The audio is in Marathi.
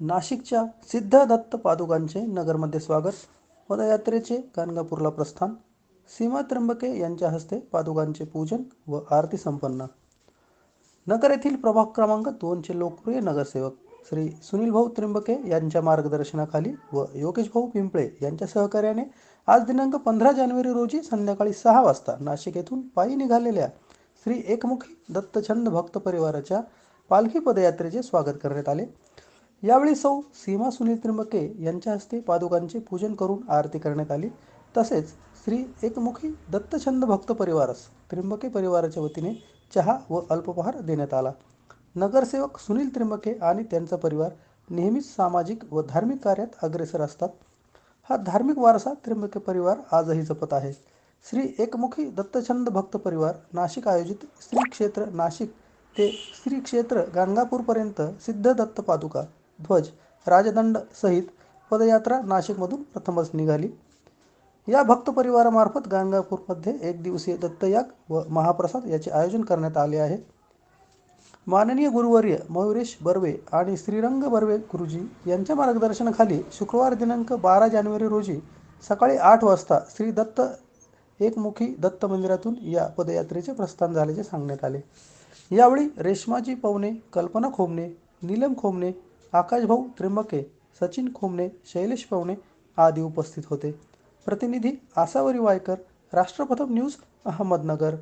नाशिकच्या सिद्धदत्त पादुकांचे नगरमध्ये स्वागत. पदयात्रेचे गाणगापूरला प्रस्थान. सीमा त्र्यंबके यांच्या हस्ते पादुकांचे पूजन व आरती संपन्न. नगर येथील प्रभाग क्रमांक दोनचे लोकप्रिय नगरसेवक श्री सुनील भाऊ त्र्यंबके यांच्या मार्गदर्शनाखाली व योगेश भाऊ पिंपळे यांच्या सहकार्याने आज दिनांक पंधरा जानेवारी रोजी संध्याकाळी सहा वाजता नाशिक येथून पायी निघालेल्या श्री एकमुखी दत्तछंद भक्त परिवाराच्या पालखी पदयात्रेचे स्वागत करण्यात आले. यावेळी सौ सीमा सुनील त्रिंबके यांच्या हस्ते पादुकांचे पूजन करून आरती करण्यात आली. तसेच श्री एकमुखी दत्तछंद भक्त परिवारास त्रिंबके परिवाराच्या वतीने चहा व अल्पपहार देण्यात आला. नगरसेवक सुनील त्रिंबके आणि त्यांचा परिवार नेहमीच सामाजिक व धार्मिक कार्यात अग्रेसर असतात. हा धार्मिक वारसा त्रिंबके परिवार आजही जपत आहे. श्री एकमुखी दत्तछंद भक्त परिवार नाशिक आयोजित श्री क्षेत्र नाशिक ते श्री क्षेत्र गाणगापूरपर्यंत सिद्ध दत्त पादुका ध्वज राजदंड सहित पदयात्रा नाशिकमधून प्रथमच निघाली. या भक्त परिवारामार्फत गाणगापूरमध्ये एक दिवसीय दत्तयाग व महाप्रसाद याचे आयोजन करण्यात आले आहे. माननीय गुरुवर्य मयुरेश बर्वे आणि श्रीरंग बर्वे गुरुजी यांच्या मार्गदर्शनाखाली शुक्रवार दिनांक बारा जानेवारी रोजी सकाळी आठ वाजता श्री दत्त एकमुखी दत्त मंदिरातून या पदयात्रेचे प्रस्थान झाल्याचे सांगण्यात आले. यावेळी रेश्माजी पवने कल्पना खोमणे नीलम खोमणे आकाशभाऊ त्र्यंबके सचिन खोमणे शैलेश पवने आदी उपस्थित होते. प्रतिनिधी आसावरी वायकर राष्ट्रप्रथम न्यूज अहमदनगर.